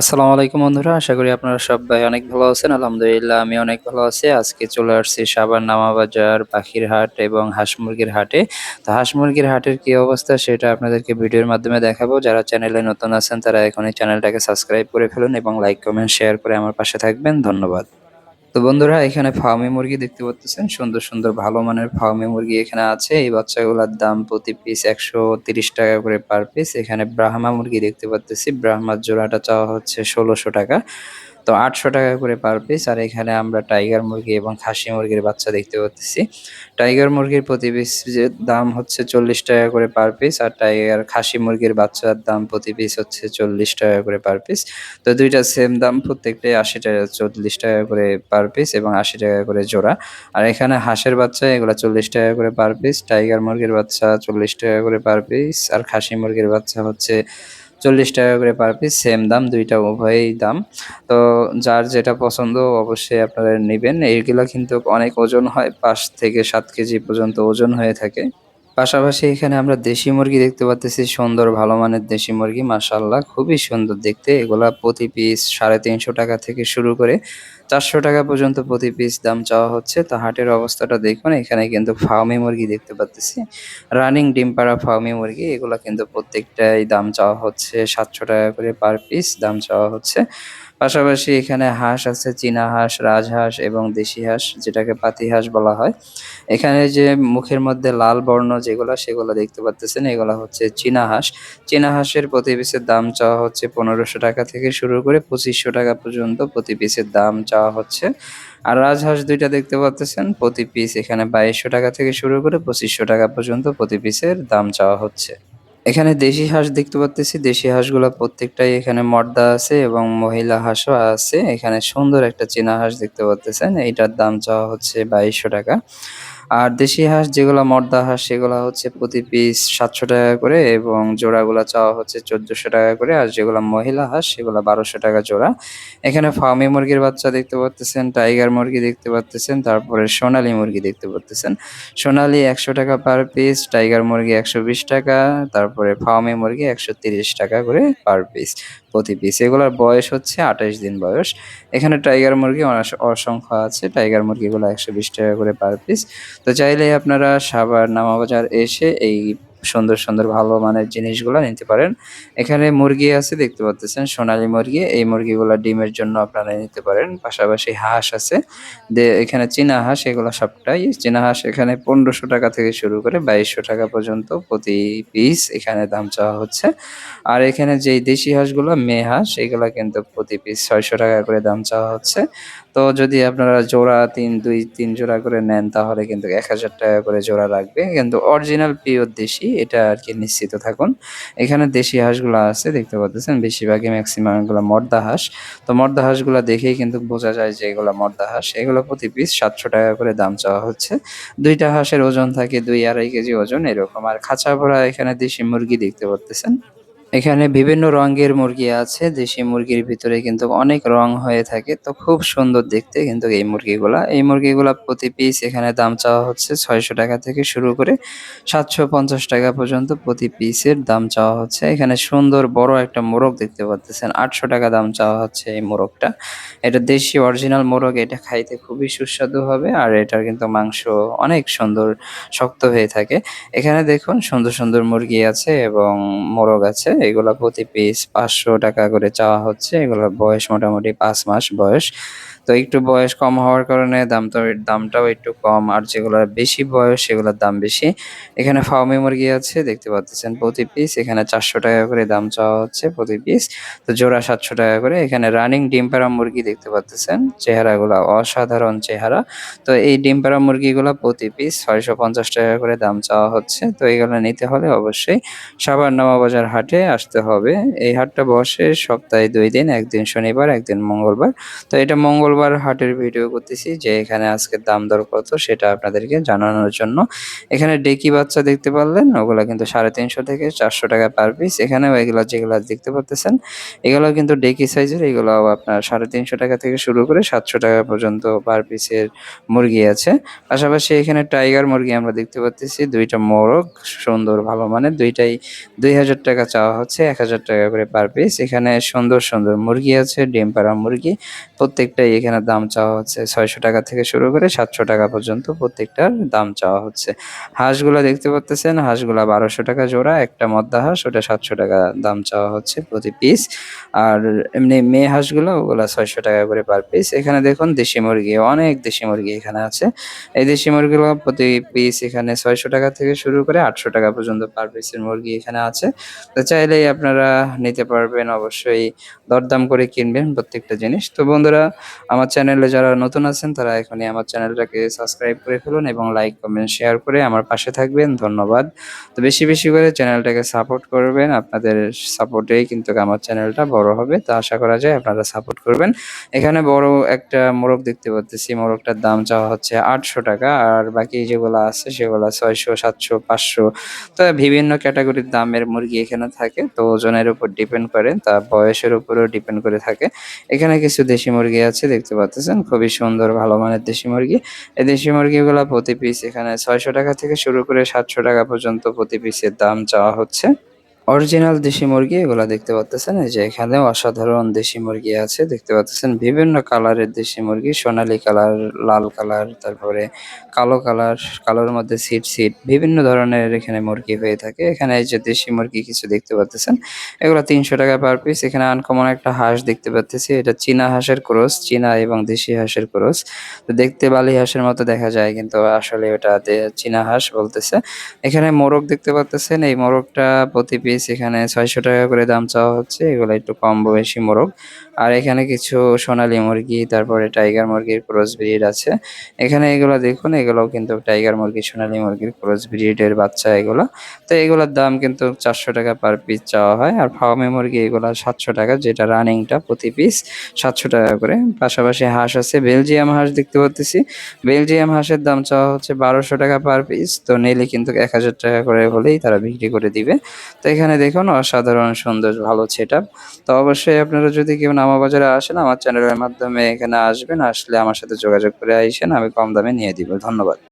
আসসালামু আলাইকুম বন্ধুরা, আশা করি আপনারা সবাই অনেক ভালো আছেন। আলহামদুলিল্লাহ, আমি অনেক ভালো আছি। আজকে চলে আসছি সাবার নামা বাজার পাখির হাট এবং হাঁস মুরগির হাটে। তো হাঁস মুরগির হাটের কি অবস্থা সেটা আপনাদেরকে ভিডিওর মাধ্যমে দেখাবো। যারা চ্যানেলে নতুন আছেন, তারা এখন এই চ্যানেলটাকে সাবস্ক্রাইব করে ফেলুন এবং লাইক, কমেন্ট, শেয়ার করে আমার পাশে থাকবেন। ধন্যবাদ। তো বন্ধুরা, এখানে ফার্মি মুরগি দেখতে পাচ্ছেন। সুন্দর সুন্দর, ভালো মানের ফার্মি মুরগি এখানে আছে। এই বাচ্চাগুলোর দাম প্রতি পিস একশো তিরিশ টাকা করে পার পিস এখানে ব্রাহ্মা মুরগি দেখতে পাচ্ছি। ব্রাহ্মার জোড়াটা চাওয়া হচ্ছে ষোলোশো টাকা। তো আটশো টাকা করে পার পিস আর এখানে আমরা টাইগার মুরগি এবং খাসি মুরগির বাচ্চা দেখতে পাচ্ছি। টাইগার মুরগির প্রতি পিস দাম হচ্ছে চল্লিশ টাকা করে পার পিস আর টাইগার খাসি মুরগির বাচ্চার দাম প্রতি পিস হচ্ছে চল্লিশ টাকা করে পার পিস তো দুইটা সেম দাম, প্রত্যেকটাই আশি টাকা, চল্লিশ টাকা করে পার পিস এবং আশি টাকা করে জোড়া। আর এখানে হাঁসের বাচ্চা, এগুলো চল্লিশ টাকা করে পার পিস টাইগার মুরগির বাচ্চা চল্লিশ টাকা করে পার পিস আর খাসি মুরগির বাচ্চা হচ্ছে চল্লিশ টাকা করে পার পিস সেম দাম, দুইটা উভয়ই দাম। তো যার যেটা পছন্দ অবশ্যই আপনারা নেবেন। এইগুলো কিন্তু অনেক ওজন হয়, পাঁচ থেকে সাত কেজি পর্যন্ত ওজন হয়ে থাকে। পাশাপাশি এখানে আমরা দেশি মুরগি দেখতে পাচ্তেছি সুন্দর ভালো মানের দেশি মুরগি মাশাল্লাহ খুবই সুন্দর দেখতে। এগুলা প্রতি পিস সাড়ে তিনশো টাকা থেকে শুরু করে চারশো টাকা পর্যন্ত প্রতি পিস দাম চাওয়া হচ্ছে। তো হাটের অবস্থাটা দেখুন, এখানে কিন্তু ফার্মি মুরগি দেখতে পাচ্তেছি রানিং ডিম পাড়া ফার্মি মুরগি, এগুলো কিন্তু প্রত্যেকটাই দাম চাওয়া হচ্ছে সাতশো টাকা করে পার পিস দাম চাওয়া হচ্ছে। পাশাপাশি এখানে হাঁস আছে, চীনা হাঁস, রাজহাঁস এবং দেশি হাঁস, যেটাকে পাতি হাঁস বলা হয়। এখানে যে মুখের মধ্যে লাল বর্ণ যেগুলো, সেগুলো দেখতে পাচ্তেছেন। এগুলো হচ্ছে চীনা হাঁস। চীনা হাঁসের প্রতি পিসের দাম চাওয়া হচ্ছে পনেরোশো টাকা থেকে শুরু করে পঁচিশশো টাকা পর্যন্ত প্রতি পিসের দাম চাওয়া হচ্ছে। আর রাজহাঁস দুইটা দেখতে পাচ্তেছেন। প্রতি পিস এখানে বাইশশো টাকা থেকে শুরু করে পঁচিশশো টাকা পর্যন্ত প্রতি পিসের দাম চাওয়া হচ্ছে। এখানে দেশি হাঁস দেখতে পারতেছি। দেশি হাঁসগুলো প্রত্যেকটাই এখানে মর্দা আছে এবং মহিলা হাঁসও আছে। এখানে সুন্দর একটা চীনা হাঁস দেখতে পারতেছেন। এইটার দাম চাওয়া হচ্ছে বাইশশো টাকা। আর দেশি হাঁস যেগুলো মর্দা হাঁস, সেগুলো হচ্ছে প্রতি পিস সাতশো টাকা করে এবং জোড়াগুলো চাওয়া হচ্ছে চোদ্দশো টাকা করে। আর যেগুলো মহিলা হাঁস, সেগুলো বারোশো টাকা জোড়া। এখানে ফার্মি মুরগির বাচ্চা দেখতে পাচ্তেছেন টাইগার মুরগি দেখতে পাচ্তেছেন তারপরে সোনালী মুরগি দেখতে পাচ্তেছেন সোনালী একশো টাকা পার পিস টাইগার মুরগি একশো বিশ টাকা, তারপরে ফার্মি মুরগি একশো তিরিশ টাকা করে পার পিস প্রতি পিস এগুলোর বয়স হচ্ছে আঠাশ দিন বয়স। এখানে টাইগার মুরগি অসংখ্য আছে। টাইগার মুরগিগুলো একশো বিশ টাকা করে পার পিস তো চাইলে আপনারা সাভার নামাবাজার এসে এই সুন্দর সুন্দর ভালো মানের জিনিসগুলো নিতে পারেন। এখানে মুরগি আছে, দেখতে পাচ্ছেন, সোনালী মুরগি। এই মুরগিগুলো ডিমের জন্য আপনারা নিতে পারেন। পাশাপাশি হাঁস আছে। এখানে চীনা হাঁস, এগুলো সবটাই। চীনা হাঁস এখানে পনেরোশো টাকা থেকে শুরু করে বাইশশো টাকা পর্যন্ত প্রতি পিস এখানে দাম চাওয়া হচ্ছে। আর এখানে যেই দেশি হাঁসগুলো, মেয়ে হাঁস, এগুলো কিন্তু প্রতি পিস ছয়শো টাকা করে দাম চাওয়া হচ্ছে। তো যদি আপনারা জোড়া তিন, দুই, তিন জোড়া করে নেন, তাহলে কিন্তু এক হাজার টাকা করে জোড়া লাগবে। কিন্তু অরিজিনাল পিওর দেশি, এটা আর কি নিশ্চিত থাকুন। এখানে দেশি হাঁসগুলো আছে, দেখতে পাচ্ছেন? বেশিরভাগই ম্যাক্সিমাম এগুলো মর্দা হাঁস। তো মর্দা হাঁসগুলো দেখেই কিন্তু বোঝা যায় যে এগুলো মর্দা হাঁস। এগুলো প্রতি পিস সাতশো টাকা করে দাম চাওয়া হচ্ছে। দুইটা হাঁসের ওজন থাকে দুই আড়াই কেজি ওজন, এরকম। আর খাঁচা ভরা এখানে দেশি মুরগি দেখতে পাচ্ছেন? এখানে বিভিন্ন রঙের মুরগি আছে, দেশি মুরগির ভিতরে কিন্তু অনেক রং হয়ে থাকে। তো খুব সুন্দর দেখতে কিন্তু এই মুরগিগুলা। এই মুরগিগুলা প্রতি পিস এখানে দাম চাওয়া হচ্ছে ছয়শো টাকা থেকে শুরু করে সাতশো পঞ্চাশ টাকা পর্যন্ত প্রতি পিসের দাম চাওয়া হচ্ছে। এখানে সুন্দর বড় একটা মোরগ দেখতে পাচ্ছেন আটশো টাকা দাম চাওয়া হচ্ছে এই মোরগটা। এটা দেশি অরিজিনাল মোরগ, এটা খাইতে খুবই সুস্বাদু হবে আর এটার কিন্তু মাংস অনেক সুন্দর শক্ত হয়ে থাকে। এখানে দেখুন সুন্দর সুন্দর মুরগি আছে এবং মোরগ আছে। এগুলা প্রতি পিস পাঁচশো টাকা করে চাওয়া হচ্ছে। এগুলোর বয়স মোটামুটি পাঁচ মাস বয়স। তো একটু বয়স কম হওয়ার কারণে দামটা দামটাও একটু কম, আর যেগুলোর বেশি বয়স, সেগুলোর দাম বেশি। এখানে ফার্মি মুরগি আছে, দেখতে পাচ্ছেন, প্রতি পিস এখানে চারশো টাকা করে দাম চাওয়া হচ্ছে প্রতি পিস তো জোড়া সাতশো টাকা করে, এখানে রানিং ডিম পাড়া মুরগি দেখতে পাচ্ছেন, চেহারাগুলো অসাধারণ চেহারা। তো এই ডিম পাড়া মুরগিগুলো প্রতি পিস ছয়শো পঞ্চাশ টাকা করে দাম চাওয়া হচ্ছে। তো এগুলো নিতে হলে অবশ্যই সাভার নামাবাজার হাটে আসতে হবে। এই হাটটা বসে সপ্তাহে দুই দিন, একদিন শনিবার, একদিন মঙ্গলবার। তো এটা মঙ্গলবার হাটের ভিডিও করতেছি যে এখানে আজকের দাম দর কত সেটা আপনাদেরকে জানানোর জন্য। এখানে ডেকি বাচ্চা দেখতে পারলেন, ওগুলো কিন্তু সাড়ে তিনশো থেকে চারশো টাকা পার পিস এখানেও এগুলো যেগুলো দেখতে পারতেছেন এগুলো কিন্তু ডেকি সাইজের এগুলো আপনার সাড়ে তিনশো টাকা থেকে শুরু করে সাতশো টাকা পর্যন্ত পার পিসের মুরগি আছে। পাশাপাশি এখানে টাইগার মুরগি আমরা দেখতে পাচ্তেছি দুইটা মোরগ, সুন্দর ভালো মানের, দুইটাই দুই হাজার টাকা চাওয়া হচ্ছে, এক হাজার টাকা করে পার পিস এখানে সুন্দর সুন্দর মুরগি আছে, ডিম পাড়া মুরগি, প্রত্যেকটাই এখানে দাম চাওয়া হচ্ছে ছয়শো টাকা থেকে শুরু করে সাতশো টাকা পর্যন্ত প্রত্যেকটার দাম চাওয়া হচ্ছে। হাঁসগুলা দেখতে পাচ্তেছেন, হাঁসগুলা বারোশো টাকা জোড়া, একটা মদ্দা হাঁস, ওটা সাতশো টাকা দাম চাওয়া হচ্ছে প্রতি পিস আর এমনি মেয়ে হাঁসগুলো, ওগুলা ছয়শো টাকা করে পার পিস এখানে দেখুন দেশি মুরগি, অনেক দেশি মুরগি এখানে আছে। এই দেশি মুরগিগুলো প্রতি পিস এখানে ছয়শো টাকা থেকে শুরু করে আটশো টাকা পর্যন্ত পার পিসের মুরগি এখানে আছে। তো চাইলেই আপনারা নিতে পারবেন, অবশ্যই দরদাম করে কিনবেন প্রত্যেকটা জিনিস। তো বন্ধুরা আমার চ্যানেলে যারা নতুন আছেন, তারা এখনই আমার চ্যানেলটাকে সাবস্ক্রাইব করে ফেলুন এবং লাইক, কমেন্ট, শেয়ার করে আমার পাশে থাকবেন। ধন্যবাদ। তো বেশি বেশি করে চ্যানেলটাকে সাপোর্ট করবেন। আপনাদের সাপোর্টেই কিন্তু আমার চ্যানেলটা বড় হবে। তো আশা করা যায় আপনারা সাপোর্ট করবেন। এখানে বড় একটা মোরগ দেখতে পাচ্ছি মোরগটার দাম চাওয়া হচ্ছে আটশো টাকা। আর বাকি যেগুলো আছে, সেগুলো ছয়শো, সাতশো, পাঁচশো। তো বিভিন্ন ক্যাটাগরির দামের মুরগি এখানে থাকে। তো ওজনের উপর ডিপেন্ড করে, তা বয়সের উপরও ডিপেন্ড করে থাকে। এখানে কিছু দেশি মুরগি আছে দেখতে পাচ্ছেন, খুবই সুন্দর, ভালো মানের দেশি মুরগি। এই দেশি মুরগিগুলো প্রতি পিস এখানে ছয়শো টাকা থেকে শুরু করে সাতশো টাকা পর্যন্ত প্রতি পিসের দাম চাওয়া হচ্ছে। অরিজিনাল দেশি মুরগি এগুলা দেখতে পাচ্ছেন এই যে এখানেও অসাধারণ দেশি মুরগি আছে, দেখতে পাচ্ছেন বিভিন্ন কালারের দেশি মুরগি, সোনালী কালার, লাল কালার, তারপরে কালো কালার, কালোর মধ্যে সিট সিট বিভিন্ন ধরনের এখানে মুরগি হয়ে থাকে। এখানে এই যে দেশি মুরগি কিছু দেখতে পাচ্ছেন এগুলো তিনশো টাকা পার পিস এখানে আনকমন একটা হাঁস দেখতে পাচ্ছি এটা চীনা হাঁসের ক্রস, চীনা এবং দেশি হাঁসের ক্রস। তো দেখতে বালি হাঁসের মতো দেখা যায়, কিন্তু আসলে ওটা চীনা হাঁস বলতেছে। এখানে মোরগ দেখতে পাচ্ছেন এই মোরগটা প্রতি পিস এখানে ছয়শো টাকা করে দাম চাওয়া হচ্ছে, এগুলো একটু কম বয়সী মোরগ। আর এখানে কিছু সোনালী মুরগি, তারপরে টাইগার মুরগির ক্রস ব্রিড আছে। এখানে এগুলো দেখুন, এগুলোও কিন্তু টাইগার মুরগি, সোনালী মুরগির ক্রস ব্রিডের বাচ্চা এগুলো। তো এগুলোর দাম কিন্তু চারশো টাকা পার পিস চাওয়া হয়। আর ফার্মে মুরগি এগুলো সাতশো টাকা, যেটা রানিংটা প্রতি পিস সাতশো টাকা করে। পাশাপাশি হাঁস আছে, বেলজিয়াম হাঁস দেখতে পাচ্ছি বেলজিয়াম হাঁসের দাম চাওয়া হচ্ছে বারোশো টাকা পার পিস তো নিলে কিন্তু এক হাজার টাকা করে হলেই তারা বিক্রি করে দিবে। তো এখানে দেখুন, অসাধারণ সুন্দর ভালো সেট তো অবশ্যই আপনারা যদি কেউ নামা বাজারে আসেন, আমার চ্যানেলের মাধ্যমে এখানে আসবেন, আসলে আমার সাথে যোগাযোগ করে আইসেন, আমি কম দামে নিয়ে দিব। ধন্যবাদ।